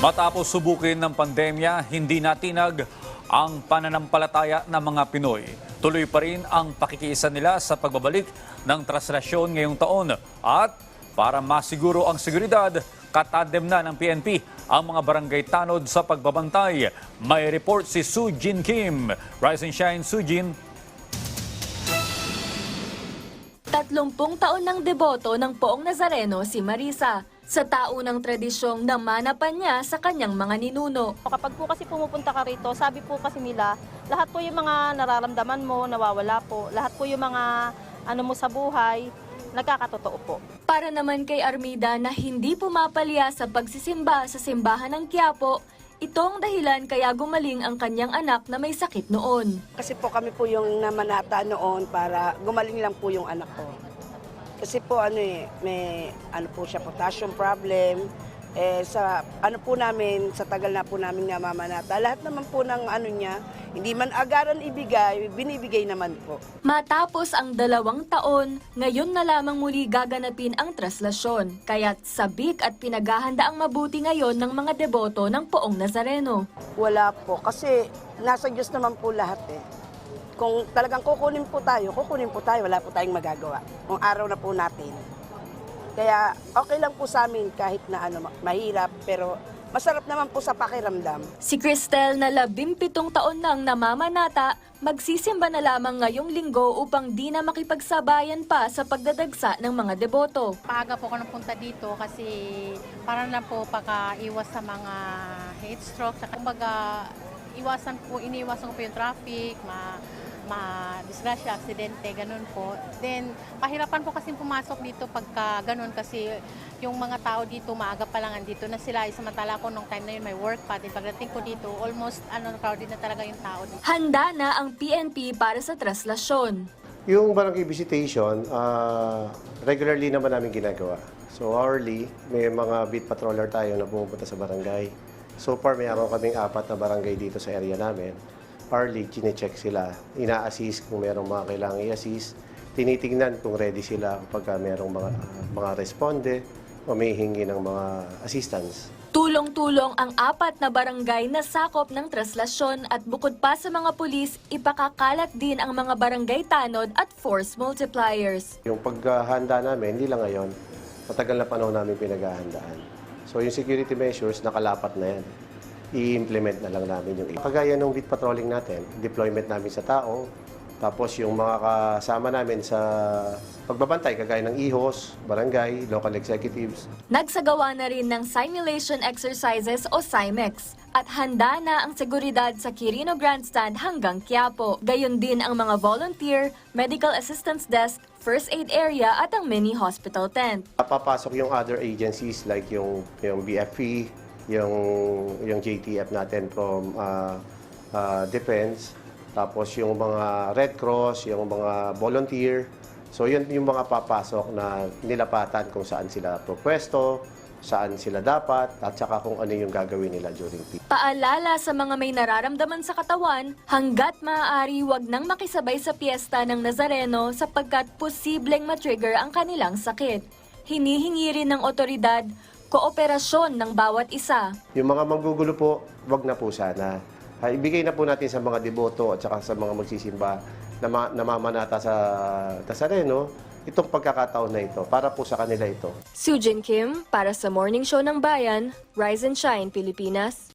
Matapos subukin ng pandemya, hindi natinag ang pananampalataya ng mga Pinoy. Tuloy pa rin ang pakikiisa nila sa pagbabalik ng traslasyon ngayong taon. At para masiguro ang seguridad, katadem na ng PNP ang mga barangay tanod sa pagbabantay. May report si Sujin Kim. Rise and Shine, Sujin. Tatlumpung taon ng deboto ng Poong Nazareno si Marisa sa taunang tradisyong namanapan niya sa kanyang mga ninuno. Kapag po kasi pumupunta ka rito, sabi po kasi nila, lahat po yung mga nararamdaman mo, nawawala po. Lahat po yung mga ano mo sa buhay, nagkakatotoo po. Para naman kay Armida na hindi pumapalya sa pagsisimba sa simbahan ng Quiapo, ito ang dahilan kaya gumaling ang kanyang anak na may sakit noon. Kasi po kami po yung namanata noon para gumaling lang po yung anak ko. Kasi po ano eh, may ano po siya, potassium problem. Eh, sa ano po namin, sa tagal na po namin namamanata, lahat naman po ng ano niya, hindi man agaran ibigay, binibigay naman po. Matapos ang dalawang taon, ngayon na lamang muli gaganapin ang traslasyon. Kaya't sabik at pinaghahanda ang mabuti ngayon ng mga deboto ng Poong Nazareno. Wala po, kasi nasa Diyos naman po lahat eh. Kung talagang kukunin po tayo, kukunin po tayo, wala po tayong magagawa. Kung araw na po natin. Kaya okay lang po sa amin kahit na ano, ma- mahirap, pero masarap naman po sa pakiramdam. Si Cristel na labimpitong taon nang namamanata, magsisimba na lamang ngayong linggo upang di na makipagsabayan pa sa pagdadagsa ng mga deboto. Paaga po ako napunta dito kasi para na po paka-iwas sa mga heat stroke. Kumbaga, iwasan po, iniiwasan ko po yung traffic, ma ma-disgrasya, aksidente, ganun po. Then, pahirapan po kasi pumasok dito pagka ganun kasi yung mga tao dito, maaga pa lang andito na sila. Samantala ko nung time na yun may work pa. Then pagdating ko dito, almost ano, crowded na talaga yung tao dito. Handa na ang PNP para sa traslasyon. Yung barangay visitation, ah, regularly naman namin ginagawa. So hourly, may mga beat patroller tayo na pumupunta sa barangay. So far, mayroon kaming apat na barangay dito sa area namin. Hourly, chinecheck sila. Ina-assist kung merong mga kailangang i-assist. Tinitingnan kung ready sila kapag merong mga, mga responde o may hingi ng mga assistance. Tulong-tulong ang apat na barangay na sakop ng traslasyon at bukod pa sa mga pulis, ipakakalat din ang mga barangay tanod at force multipliers. Yung paghahanda namin, hindi lang ngayon, matagal na panahon namin pinaghahandaan. So yung security measures, nakalapat na yan. I-implement na lang namin yung iba. Kagaya ng beat patrolling natin, deployment namin sa tao, tapos yung mga kasama namin sa pagbabantay, kagaya ng IHOS, barangay, local executives, Nagsagawa na rin ng simulation exercises o SIMEX at handa na ang seguridad sa Quirino Grandstand hanggang Quiapo. Gayon din ang mga volunteer, medical assistance desk, first aid area at ang mini hospital tent. papasok yung other agencies like yung yung BFP, yung yung JTF natin from uh, uh, defense, tapos yung mga Red Cross, yung mga volunteer. So yun yung mga papasok na nilapatan kung saan sila pupwesto, saan sila dapat, at saka kung ano yung gagawin nila during peak. Paalala sa mga may nararamdaman sa katawan, hanggat maaari wag nang makisabay sa piyesta ng Nazareno sapagkat posibleng matrigger ang kanilang sakit. Hinihingi rin ng otoridad kooperasyon ng bawat isa. Yung mga manggugulo po, wag na po sana. Ah, ibigay na po natin sa mga deboto at saka sa mga magsisimba na ma- namamanata sa Nazareno itong pagkakataon na ito para po sa kanila ito. Sujin Kim para sa Morning Show ng Bayan, Rise and Shine Pilipinas.